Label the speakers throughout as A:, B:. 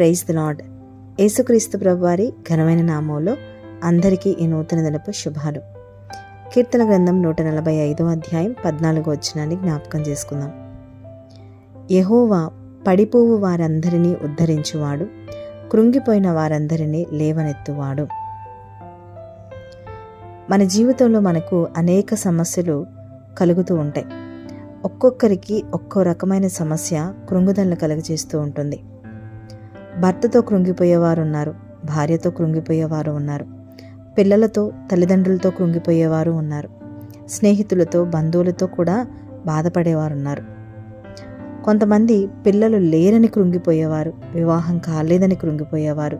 A: Praise the lord యేసుక్రీస్తు ప్రభువారి ఘనమైన నామంలో అందరికీ ఈ నూతన దినపు శుభాలు. కీర్తన గ్రంథం నూట నలభై ఐదో అధ్యాయం పద్నాలుగో వచ్చినాన్ని జ్ఞాపకం చేసుకుందాం. యహోవా పడిపోవు వారందరినీ ఉద్ధరించువాడు కృంగిపోయిన వారందరినీ లేవనెత్తువాడు. మన జీవితంలో మనకు అనేక సమస్యలు కలుగుతూ ఉంటాయి. ఒక్కొక్కరికి ఒక్కో రకమైన సమస్య కృంగుదలను కలుగజేస్తూ ఉంటుంది. భర్తతో కృంగిపోయేవారు ఉన్నారు భార్యతో కృంగిపోయేవారు ఉన్నారు పిల్లలతో తల్లిదండ్రులతో కృంగిపోయేవారు ఉన్నారు స్నేహితులతో బంధువులతో కూడా బాధపడేవారు ఉన్నారు కొంతమంది పిల్లలు లేరని కృంగిపోయేవారు వివాహం కాలేదని కృంగిపోయేవారు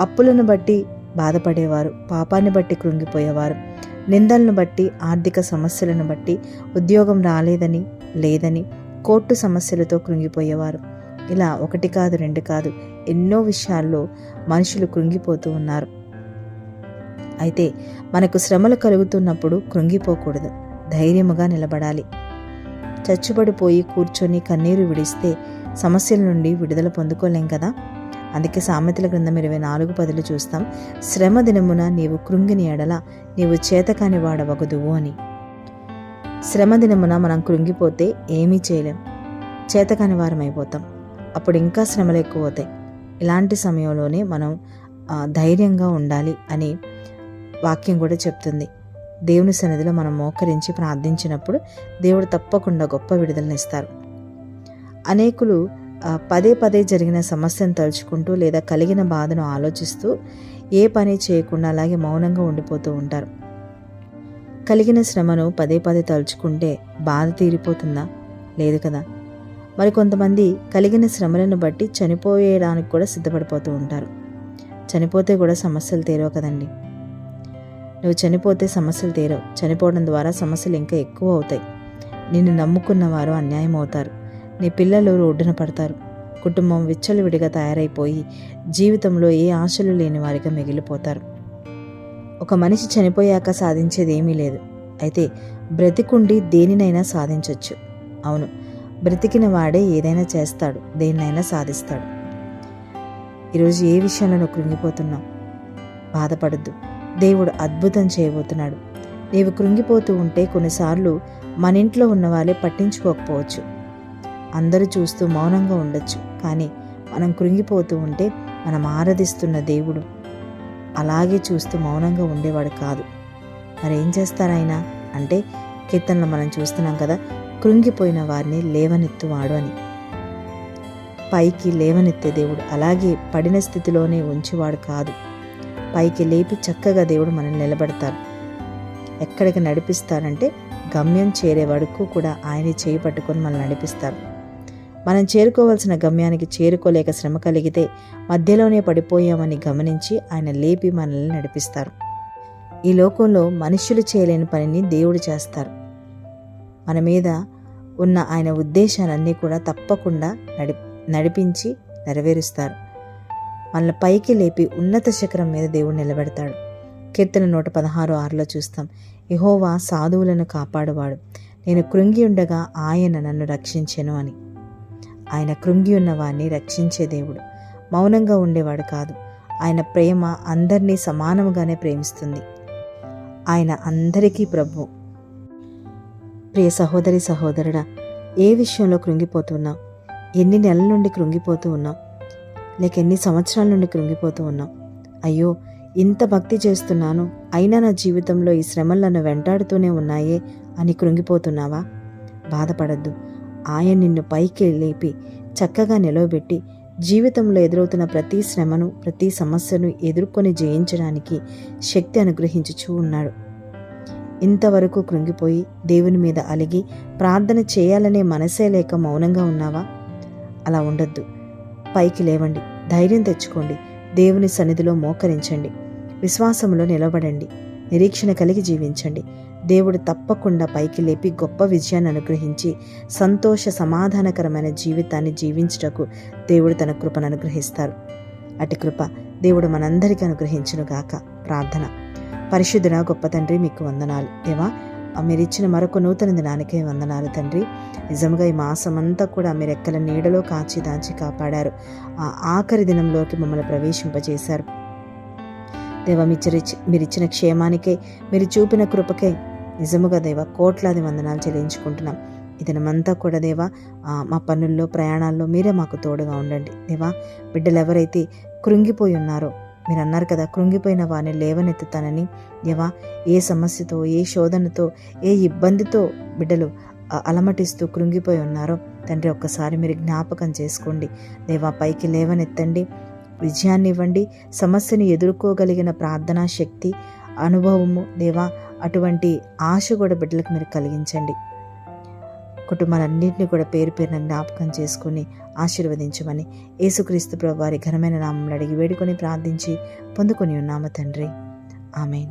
A: అప్పులను బట్టి బాధపడేవారు పాపాన్ని బట్టి కృంగిపోయేవారు నిందలను బట్టి ఆర్థిక సమస్యలను బట్టి ఉద్యోగం రాలేదని లేదని కోర్టు సమస్యలతో కృంగిపోయేవారు. ఇలా ఒకటి కాదు రెండు కాదు ఎన్నో విషయాల్లో మనుషులు కృంగిపోతూ ఉన్నారు. అయితే మనకు శ్రమలు కలుగుతున్నప్పుడు కృంగిపోకూడదు ధైర్యముగా నిలబడాలి. చచ్చుబడిపోయి కూర్చొని కన్నీరు విడిస్తే సమస్యల నుండి విడుదల పొందుకోలేం కదా? అందుకే సామెతల గ్రంథం ఇరవై నాలుగు పదులు చూస్తాం శ్రమ దినమున నీవు కృంగిని ఎడల నీవు చేతకాని వాడవగదువు అని. శ్రమ దినమున మనం కృంగిపోతే ఏమీ చేయలేం చేతకాని వారమైపోతాం. అప్పుడు ఇంకా శ్రమలు ఎక్కువ అవుతాయి ఇలాంటి సమయంలోనే మనం ధైర్యంగా ఉండాలి అని వాక్యం కూడా చెప్తుంది. దేవుని సన్నిధిలో మనం మోకరించి ప్రార్థించినప్పుడు దేవుడు తప్పకుండా గొప్ప విడుదలనిస్తారు అనేకులు పదే పదే జరిగిన సమస్యను తలుచుకుంటూ లేదా కలిగిన బాధను ఆలోచిస్తూ ఏ పని చేయకుండా అలాగే మౌనంగా ఉండిపోతూ ఉంటారు. కలిగిన శ్రమను పదే పదే తలుచుకుంటే బాధ తీరిపోతుందా? లేదు కదా. మరి కొంతమంది కలిగిన శ్రమలను బట్టి చనిపోయేయడానికి కూడా సిద్ధపడిపోతూ ఉంటారు. చనిపోతే కూడా సమస్యలు తీరవు కదండి. నువ్వు చనిపోతే సమస్యలు తీరవు. చనిపోవడం ద్వారా సమస్యలు ఇంకా ఎక్కువ అవుతాయి. నిన్ను నమ్ముకున్న వారు అన్యాయం అవుతారు. నీ పిల్లలు రోడ్డున పడతారు. కుటుంబం విచ్చలవిడిగా తయారైపోయి జీవితంలో ఏ ఆశలు లేని వారిగా మిగిలిపోతారు. ఒక మనిషి చనిపోయాక సాధించేది ఏమీ లేదు. అయితే బ్రతికుండి దేనినైనా సాధించవచ్చు అవును బ్రతికిన వాడే ఏదైనా చేస్తాడు దేన్నైనా సాధిస్తాడు. ఈరోజు ఏ విషయంలో కృంగిపోతున్నావు? బాధపడద్దు. దేవుడు అద్భుతం చేయబోతున్నాడు. నీవు కృంగిపోతూ ఉంటే కొన్నిసార్లు మన ఇంట్లో ఉన్న వాళ్ళే పట్టించుకోకపోవచ్చు. అందరూ చూస్తూ మౌనంగా ఉండొచ్చు కానీ మనం కృంగిపోతూ ఉంటే మనం ఆరాధిస్తున్న దేవుడు అలాగే చూస్తూ మౌనంగా ఉండేవాడు కాదు. మరి ఏం చేస్తారాయన? అంటే కీర్తనలు మనం చూస్తున్నాం కదా కృంగిపోయిన వారిని లేవనెత్తువాడు అని. పైకి లేవనెత్తే దేవుడు అలాగే పడిన స్థితిలోనే ఉంచేవాడు కాదు. పైకి లేపి చక్కగా దేవుడు మనల్ని నిలబెడతారు ఎక్కడికి నడిపిస్తారంటే గమ్యం చేరే వరకు కూడా ఆయన చేయి పట్టుకొని మనల్ని నడిపిస్తారు మనం చేరుకోవాల్సిన గమ్యానికి చేరుకోలేక శ్రమ కలిగితే మధ్యలోనే పడిపోయామని గమనించి ఆయన లేపి మనల్ని నడిపిస్తారు. ఈ లోకంలో మనుష్యులు చేయలేని పనిని దేవుడు చేస్తారు. మన మీద ఉన్న ఆయన ఉద్దేశాలన్నీ కూడా తప్పకుండా నడి నడిపించి నెరవేరుస్తారు. మనల్ని పైకి లేపి ఉన్నత శిఖరం మీద దేవుడు నిలబెడతాడు. కీర్తన నూట పదహారు ఆరులో చూస్తాం. ఇహోవా సాధువులను కాపాడువాడు. నేను కృంగి ఉండగా ఆయన నన్ను రక్షించెను అని. ఆయన కృంగి ఉన్నవాడిని రక్షించే దేవుడు. మౌనంగా ఉండేవాడు కాదు. ఆయన ప్రేమ అందరినీ సమానముగానే ప్రేమిస్తుంది. ఆయన అందరికీ ప్రభు ప్రియ సహోదరి సహోదరుడా ఏ విషయంలో కృంగిపోతున్నావు? ఎన్ని నెలల నుండి కృంగిపోతూ ఉన్నాం లేక ఎన్ని సంవత్సరాల నుండి కృంగిపోతూ ఉన్నాం అయ్యో ఇంత భక్తి చేస్తున్నాను అయినా నా జీవితంలో ఈ శ్రమలు నన్ను వెంటాడుతూనే ఉన్నాయే అని కృంగిపోతున్నావా? బాధపడద్దు. ఆయన నిన్ను పైకి లేపి చక్కగా నిలవబెట్టి జీవితంలో ఎదురవుతున్న ప్రతి శ్రమను ప్రతి సమస్యను ఎదుర్కొని జయించడానికి శక్తి అనుగ్రహించుచూ ఉన్నాడు. ఇంతవరకు కృంగిపోయి దేవుని మీద అలిగి ప్రార్థన చేయాలనే మనసే లేక మౌనంగా ఉన్నావా? అలా ఉండొద్దు. పైకి లేవండి. ధైర్యం తెచ్చుకోండి. దేవుని సన్నిధిలో మోకరించండి. విశ్వాసంలో నిలబడండి. నిరీక్షణ కలిగి జీవించండి. దేవుడు తప్పకుండా పైకి లేపి గొప్ప విజయాన్ని అనుగ్రహించి సంతోష సమాధానకరమైన జీవితాన్ని జీవించుటకు దేవుడు తన కృపను అనుగ్రహిస్తారు. అటు కృప దేవుడు మనందరికీ అనుగ్రహించునుగాక ప్రార్థన. పరిశుద్ధున గొప్ప తండ్రి మీకు వందనాలు. దేవా మీరు ఇచ్చిన మరొక నూతన దినానికే వందనాలు తండ్రి. నిజంగా ఈ మాసం అంతా కూడా మీరు ఎక్కల నీడలో కాచి దాచి కాపాడారు. ఆ ఆఖరి దినంలోకి మమ్మల్ని ప్రవేశింపజేశారు. దేవ మీరిచ్చి మీరు ఇచ్చిన క్షేమానికే మీరు చూపిన కృపకే నిజముగా దేవ కోట్లాది వందనాలు చెల్లించుకుంటున్నాం. ఈ కూడా దేవా ఆ, మా పనుల్లో ప్రయాణాల్లో మీరే మాకు తోడుగా ఉండండి. దేవా బిడ్డలు ఎవరైతే కృంగిపోయి ఉన్నారు. మీరు అన్నారు కదా కృంగిపోయిన వారిని లేవనెత్తుతానని. దేవా ఏ సమస్యతో ఏ శోధనతో ఏ ఇబ్బందితో బిడ్డలు అలమటిస్తూ కృంగిపోయి ఉన్నారో తండ్రి ఒక్కసారి మీరు జ్ఞాపకం చేసుకోండి. దేవా పైకి లేవనెత్తండి. విజయాన్ని ఇవ్వండి సమస్యను ఎదుర్కోగలిగిన ప్రార్థనా శక్తి అనుభవము దేవా అటువంటి ఆశ కూడా బిడ్డలకు మీరు కలిగించండి. కుటుంబాలన్నింటినీ కూడా పేరు పేరున జ్ఞాపకం చేసుకుని ఆశీర్వదించమని యేసుక్రీస్తు ప్రభు వారి ఘనమైన నామంలో అడిగి వేడుకొని ప్రార్థించి పొందుకొని ఉన్నాము తండ్రి. ఆమెన్.